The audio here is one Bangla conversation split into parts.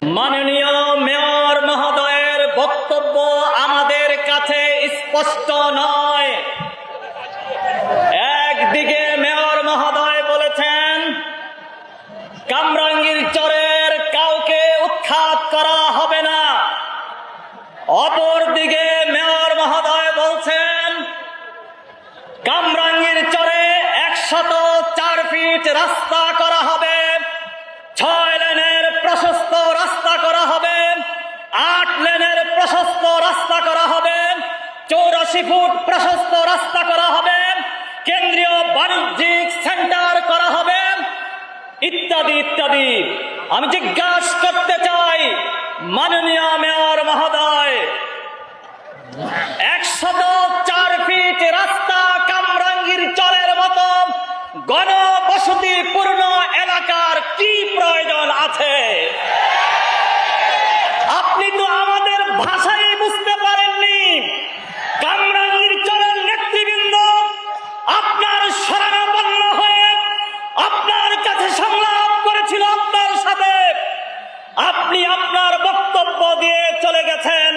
মাননীয় মেয়র মহোদয়ের বক্তব্য আমাদের কাছে স্পষ্ট নয়। একদিকে মেয়র মহোদয় বলেছেন, কামরাঙ্গীর চরের কাউকে উৎখাত করা হবে না। অপরদিকে মেয়র মহোদয় বলছেন, কামরাঙ্গীর চরে একশত চার ফিট রাস্তা করা হবে ছয় লেনের প্রশস্ত রাস্তা করা হবে আট লেনের প্রশস্ত রাস্তা করা হবে চৌরাশি ফুট প্রশস্ত রাস্তা করা হবে, কেন্দ্রীয় বাণিজ্যিক সেন্টার করা হবে, ইত্যাদি ইত্যাদি। আমি জিজ্ঞাসা করতে চাই, মাননীয় মেয়র মহোদয়, একশত চার ফিট রাস্তা কামরাঙ্গির চরের মতো গণবসতিপূর্ণ সংলাপ করেছিল আপনার সাথে। আপনি আপনার বক্তব্য দিয়ে চলে গেছেন।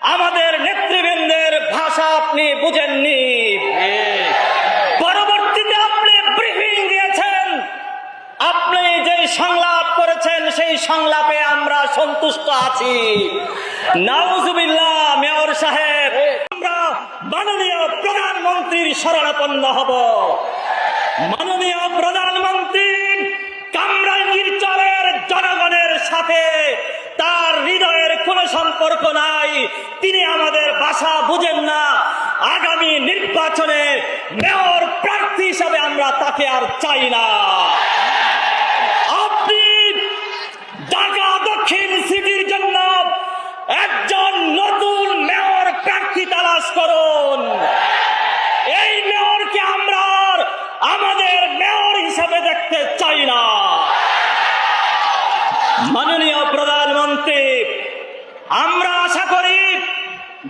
আমাদের নেতৃবৃন্দের ভাষা আপনি বুঝেননি। পরবর্তীতে আপনি ব্রিফিং দিয়েছেন। আপনি যে সংলাপ করেছেন, সেই সংলাপে আমরা সন্তুষ্ট আছি। নাউজুবিল্লাহ, মেয়র সাহেব, আমরা মাননীয় প্রধানমন্ত্রীর শরণাপন্ন হব। মাননীয় প্রধানমন্ত্রী, কামরাঙ্গীর চরের জনগণের সাথে তার হৃদয়ের কোনো সম্পর্ক নাই। তিনি আমাদের ভাষা বুঝেন না। আগামী নির্বাচনে মেয়র প্রার্থী হিসাবে আমরা তাকে আর চাই না। আপনি ঢাকা দক্ষিণ সিটির জন্য একজন নতুন মেয়র প্রার্থী তালাশ করুন এই মেয়রকে আমরা আর আমাদের মেয়র হিসাবে দেখতে চাই না। মাননীয় প্রধানমন্ত্রী, আমরা আশা করি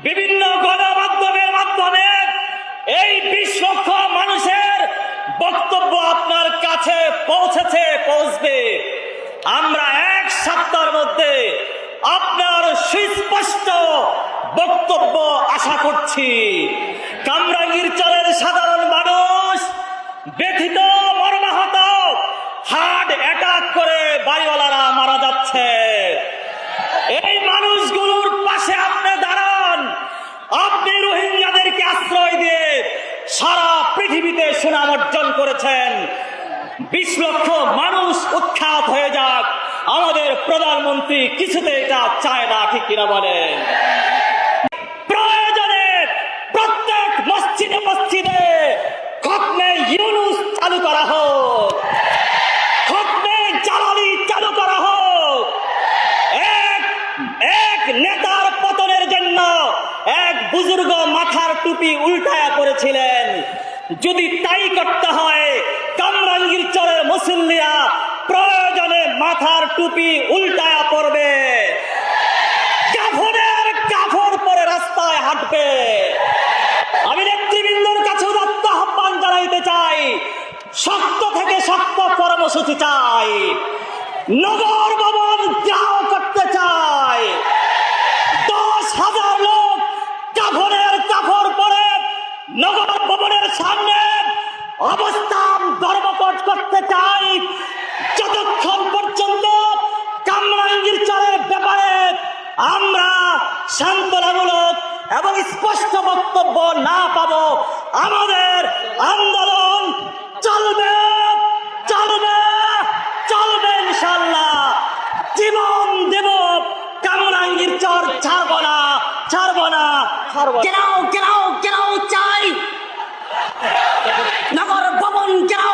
বিভিন্ন গণমাধ্যমের মাধ্যমে এই বিশ লক্ষ মানুষের বক্তব্য আপনার কাছে পৌঁছেছে, পৌঁছবে। আমরা এক সপ্তাহের মধ্যে আপনার সুস্পষ্ট বক্তব্য আশা করছি। কামরাঙ্গীর চরের সাধারণ ব্যথিত মর্মাহত, হার্ট অ্যাটাক করে বাড়িওয়ালারা মারা যাচ্ছে। এই মানুষগুলোর পাশে আপনি দাঁড়ান। আপনি রোহিঙ্গাদেরকে আশ্রয় দিয়ে সারা পৃথিবীতে সুনাম অর্জন করেছেন। বিশ লক্ষ মানুষ উৎখাত হয়ে যাক। আমাদের প্রধানমন্ত্রী কিছুতে এটা চায় না, ঠিক কিনা বলেন? প্রয়োজনে প্রত্যেক মসজিদে মসজিদে খতমে ইউনুস চালু করা হোক খতমে জালালি চালু করা হোক এক এক নেতার পতনের জন্য এক বুজুর্গ মাথার টুপি উল্টায়া করেছিলেন যদি তাই করতে হয়, কামরাঙ্গীর চরের মুসল্লিয়া প্রয়োজনে মাথার টুপি উল্টায়া পড়বে। কাফনের কাফর পরে রাস্তায় হাঁটবে। আমি নেতৃবৃন্দর কাছে উদাত্ত আহ্বান জানাইতে চাই, শক্ত থেকে শক্ত কর্মসূচি চাই। নগর ভবন যাও করতে চাই দশ হাজার লোক কাফনের কাফর পরে নগর ভবনের সামনে অবস্থান ধর্মঘট করতে চাই। যতক্ষণ পর্যন্ত কামরাঙ্গীর চরের ব্যাপারে আমরা সান্ত্বনামূলক এবং স্পষ্ট বক্তব্য না পাবো আমাদের আন্দোলন চলবে চলবে চলবে ইনশাল্লাহ জীবন দেব কামরাঙ্গীর চর ছাড়বো না ছাড়বো না। ছাড়বো না। Get out, নগর ভবন কেউ